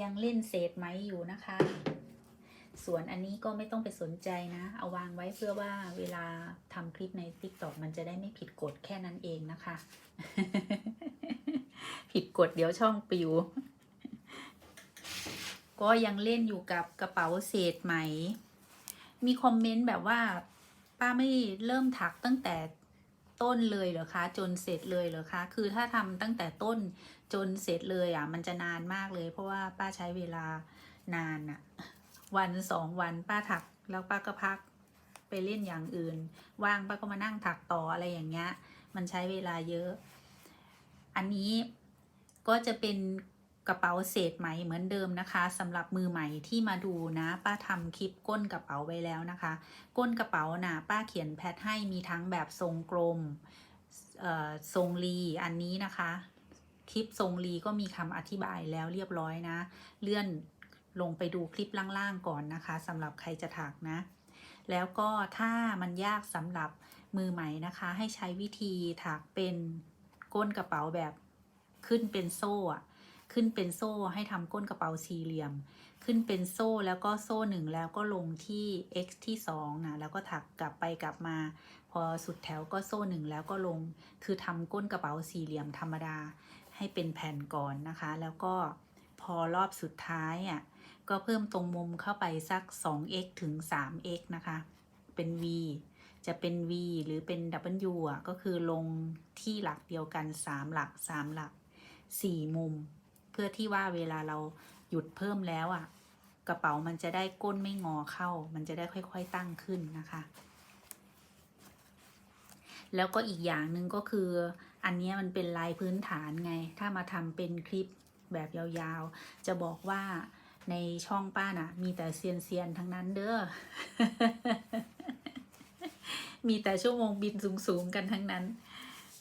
ยังเล่นเศษไหมอยู่นะคะ ส่วนอันนี้ก็ไม่ต้องไปสนใจนะ เอาวางไว้เพื่อว่าเวลาทำคลิปใน TikTok มันจะได้ไม่ผิดกฎแค่นั้นเองนะคะ ผิดกฎเดี๋ยวช่องปิว ก็ยังเล่นอยู่กับกระเป๋าเศษไหม มีคอมเมนต์แบบว่า ป้าไม่เริ่มถักตั้งแต่ ต้นเลยเหรอคะ จนเสร็จเลยเหรอคะ คือถ้าทำตั้งแต่ต้นจนเสร็จเลยอะมันจะนานมากเลย เพราะว่าป้าใช้เวลานานอะวันสองวันป้าถักแล้วป้าก็พักไปเล่นอย่างอื่น ว่างป้าก็มานั่งถักต่ออะไรอย่างเงี้ย มันใช้เวลาเยอะ อันนี้ก็จะเป็น กระเป๋าเศษไหมเหมือนเดิมนะคะสำหรับมือใหม่ที่มาดูนะป้าทำคลิปก้นกระเป๋าไว้แล้วนะคะ ก้นกระเป๋านะ่ะป้าเขียนแพทให้มีทั้งแบบทรงกลมเอ่อทรงรีอันนี้นะคะ คลิปทรงรีก็มีคำอธิบายแล้วเรียบร้อยนะ เลื่อนลงไปดูคลิปล่างๆก่อนนะคะสำหรับใครจะถักนะ แล้วก็ถ้ามันยากสำหรับมือใหม่นะคะ ให้ใช้วิธีถักเป็นก้นกระเป๋าแบบขึ้นเป็นโซ่อะ ขึ้นเป็นโซ่ให้ทำก้นกระเป๋าสี่เหลี่ยม ขึ้นเป็นโซ่แล้วก็โซ่หนึ่งแล้วก็ลงที่ x ที่2นะแล้วก็ถักกลับไปกลับมา พอสุดแถวก็โซ่หนึ่งแล้วก็ลง คือทำก้นกระเป๋าสี่เหลี่ยมธรรมดา ให้เป็นแผ่นก่อนนะคะ แล้วก็พอรอบสุดท้ายอะก็เพิ่มตรงมุมเข้าไปสัก 2x ถึง 3x นะคะ เป็น v จะเป็น v หรือเป็น w อะก็คือลงที่หลักเดียวกัน 3 หลัก 3 หลัก 4 มุม เพื่อที่ว่าเวลาเราหยุดเพิ่มแล้วอะ กระเป๋ามันจะได้ก้นไม่งอเข้า มันจะได้ค่อยๆตั้งขึ้นนะคะ แล้วก็อีกอย่างหนึ่งก็คือ อันนี้มันเป็นลายพื้นฐานไง ถ้ามาทำเป็นคลิปแบบยาวๆ จะบอกว่าในช่องป้าน่ะ มีแต่เซียนๆทั้งนั้นเด้อ มีแต่ชั่วโมงบินสูงๆกันทั้งนั้น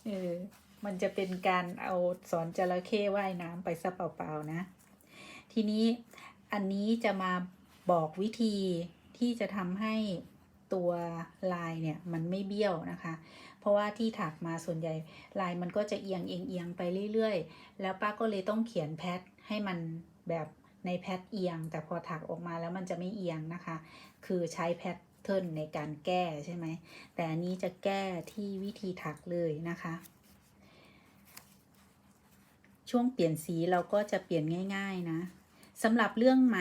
เออ มันจะเป็นการเอาสอนจระเข้ว่ายน้ำไปซะเปล่าๆนะ ทีนี้อันนี้จะมาบอกวิธีที่จะทำให้ตัวลายเนี่ยมันไม่เบี้ยวนะคะ เพราะว่าที่ถักมาส่วนใหญ่ลายมันก็จะเอียงเอียงเอียงไปเรื่อยๆ แล้วป้าก็เลยต้องเขียนแพทให้มันแบบในแพทเอียง แต่พอถักออกมาแล้วมันจะไม่เอียงนะคะ คือใช้แพทเทิร์นในการแก้ใช่ไหม แต่อันนี้จะแก้ที่วิธีถักเลยนะคะ ช่วงเปลี่ยนสีเราก็จะเปลี่ยนง่าย ๆนะสำหรับเรื่องไหม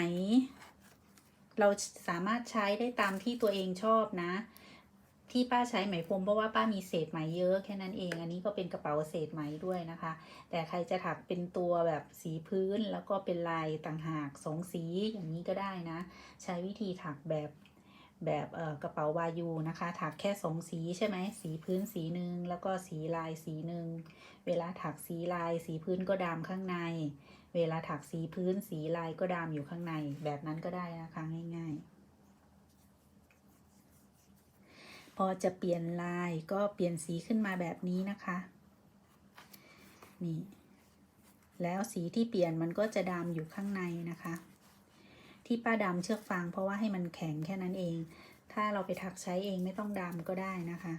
เราสามารถใช้ได้ตามที่ตัวเองชอบนะ ที่ป้าใช้ไหมพรมเพราะว่าป้ามีเศษไหมเยอะแค่นั้นเอง อันนี้ก็เป็นกระเป๋าเศษไหมด้วยนะคะ แต่ใครจะถักเป็นตัวแบบสีพื้นแล้วก็เป็นลายต่างหากสองสีอย่างนี้ก็ได้นะ ใช้วิธีถักแบบ แบบกระเป๋าวายูนะคะถักแค่สองสีใช่ไหมสีพื้นสีหนึ่งแล้วก็สีลายสีหนึ่งเวลาถักสีลายสีพื้นก็ดามข้างใน เวลาถักสีพื้นสีลายก็ดามอยู่ข้างใน แบบนั้นก็ได้นะคะง่ายๆ พอจะเปลี่ยนลายก็เปลี่ยนสีขึ้นมาแบบนี้นะคะนี่แล้วสีที่เปลี่ยนมันก็จะดำอยู่ข้างในนะคะ ที่ป้าดำเชือกฟางเพราะว่าให้มันแข็งแค่นั้นเอง ถ้าเราไปถักใช้เองไม่ต้องดำก็ได้นะคะ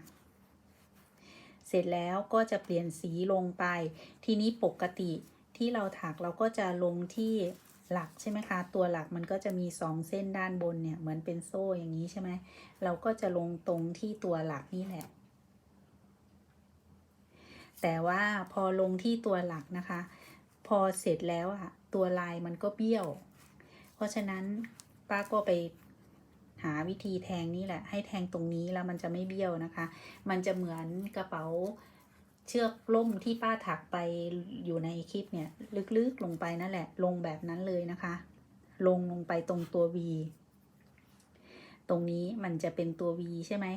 เสร็จแล้วก็จะเปลี่ยนสีลงไป ทีนี้ปกติที่เราถักเราก็จะลงที่หลักใช่ไหมคะ ตัวหลักมันก็จะมีสองเส้นด้านบนเนี่ยเหมือนเป็นโซ่อย่างนี้ใช่ไหมเราก็จะลงตรงที่ตัวหลักนี่แหละ แต่ว่าพอลงที่ตัวหลักนะคะ พอเสร็จแล้วอะตัวลายมันก็เบี้ยว เพราะฉะนั้นป้าก็ไปหาวิธีแทงนี่แหละ ให้แทงตรงนี้แล้วมันจะไม่เบี้ยวนะคะ มันจะเหมือนกระเป๋าเชือกล่มที่ป้าถักไปอยู่ในคลิปเนี่ย ลึกๆลงไปนั่นแหละ ลงแบบนั้นเลยนะคะ ลงลงไปตรงตัว V ตรงนี้มันจะเป็นตัว V ใช่ไหม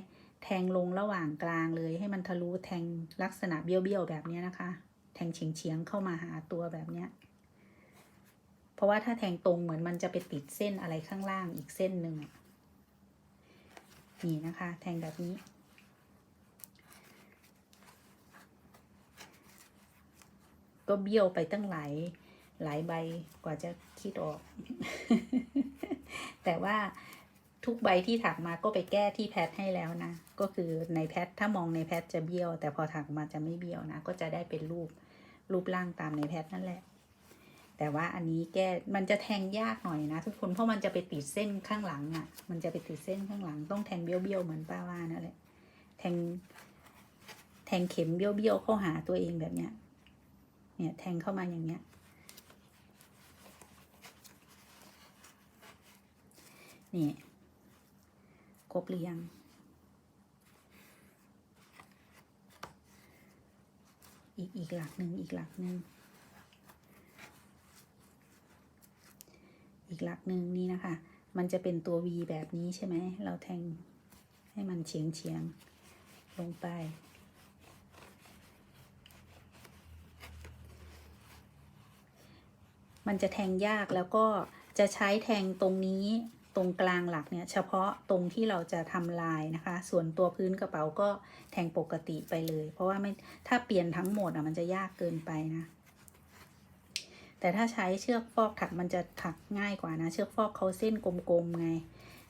แทงลงระหว่างกลางเลย ให้มันทะลุแทงลักษณะเบี้ยวๆแบบนี้นะคะ แทงเฉียงๆเข้ามาหาตัวแบบเนี้ย เพราะว่าถ้าแทงตรงเหมือนมันจะไปติดเส้นอะไรข้างล่างอีกเส้นหนึ่งนี่นะคะ แทงแบบนี้ ก็เบี้ยวไปตั้งหลายหลายใบกว่าจะคิดออก แต่ว่าทุกใบที่ถักมาก็ไปแก้ที่แพทให้แล้วนะ ก็คือในแพทถ้ามองในแพทจะเบี้ยว แต่พอถักมาจะไม่เบี้ยวนะ ก็จะได้เป็นรูปรูปร่างตามในแพทนั่นแหละ แต่ว่าอันนี้แก้มันจะแทงยากหน่อยนะ ทุกคนเพราะมันจะไปติดเส้นข้างหลังอะ่ะ มันจะไปติดเส้นข้างหลัง ต้องแทงเบี้ยวๆเหมือนป้าว่านั่นแหละแทง แทงเข็มเบี้ยวๆเข้าหาตัวเองแบบเนี้ย เนี่ยแทงเข้ามาอย่างเนี้ย นี่ครบหรือยังอีกอีกหลักหนึ่งอีกหลักหนึ่ง อีกลักหนึ่งนี่นะคะ มันจะเป็นตัว V แบบนี้ใช่ไหม เราแทงให้มันเฉียงเฉียงลงไป มันจะแทงยากแล้วก็จะใช้แทงตรงนี้ตรงกลางหลักเนี่ยเฉพาะตรงที่เราจะทำลายนะคะ ส่วนตัวพื้นกระเป๋าก็แทงปกติไปเลย เพราะว่าไม่ถ้าเปลี่ยนทั้งหมดอะมันจะยากเกินไปนะ แต่ถ้าใช้เชือกฟอกถักมันจะถักง่ายกว่านะ เชือกฟอกเขาเส้นกลมๆไง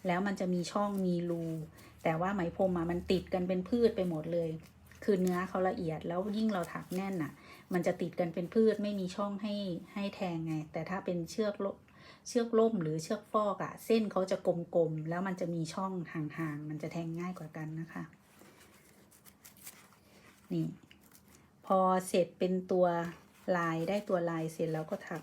แล้วมันจะมีช่องมีรู แต่ว่าไหมพรมอะมันติดกันเป็นพืชไปหมดเลย คือเนื้อเขาละเอียดแล้วยิ่งเราถักแน่นอะมันจะติดกันเป็นพืชไม่มีช่องให้ให้แทงไง แต่ถ้าเป็นเชือกเชือกล่มหรือเชือกฟอกอะเส้นเขาจะกลมๆแล้วมันจะมีช่องห่างๆมันจะแทงง่ายกว่ากันนะคะ นี่ พอเสร็จเป็นตัว ลายได้ตัวลายเสร็จแล้วก็ถัก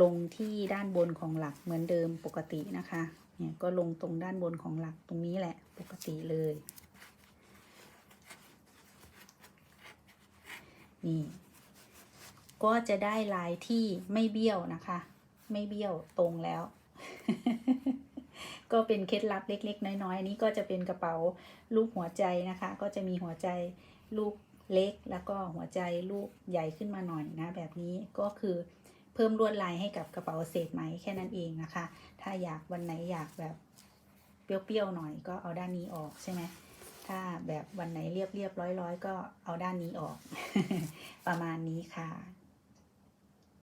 ลงที่ด้านบนของหลักเหมือนเดิมปกตินะคะ เนี่ยก็ลงตรงด้านบนของหลักตรงนี้แหละปกติเลย นี่ ก็จะได้ลายที่ไม่เบี้ยวนะคะ ไม่เบี้ยวตรงแล้ว ก็เป็นเคล็ดลับเล็ก ๆ น้อยๆอันนี้ก็จะเป็นกระเป๋ารูปหัวใจนะคะ ก็จะมีหัวใจลูก เล็กแล้วก็หัวใจลูกใหญ่ขึ้นมาหน่อยนะ แบบนี้ก็คือเพิ่มลวดลายให้กับกระเป๋าเศษไหมแค่นั้นเองนะคะ ถ้าอยากวันไหนอยากแบบเปรี้ยวๆหน่อยก็เอาด้านนี้ออกใช่ไหมถ้าแบบวันไหนเรียบๆร้อยๆก็เอาด้านนี้ออก ประมาณนี้ค่ะ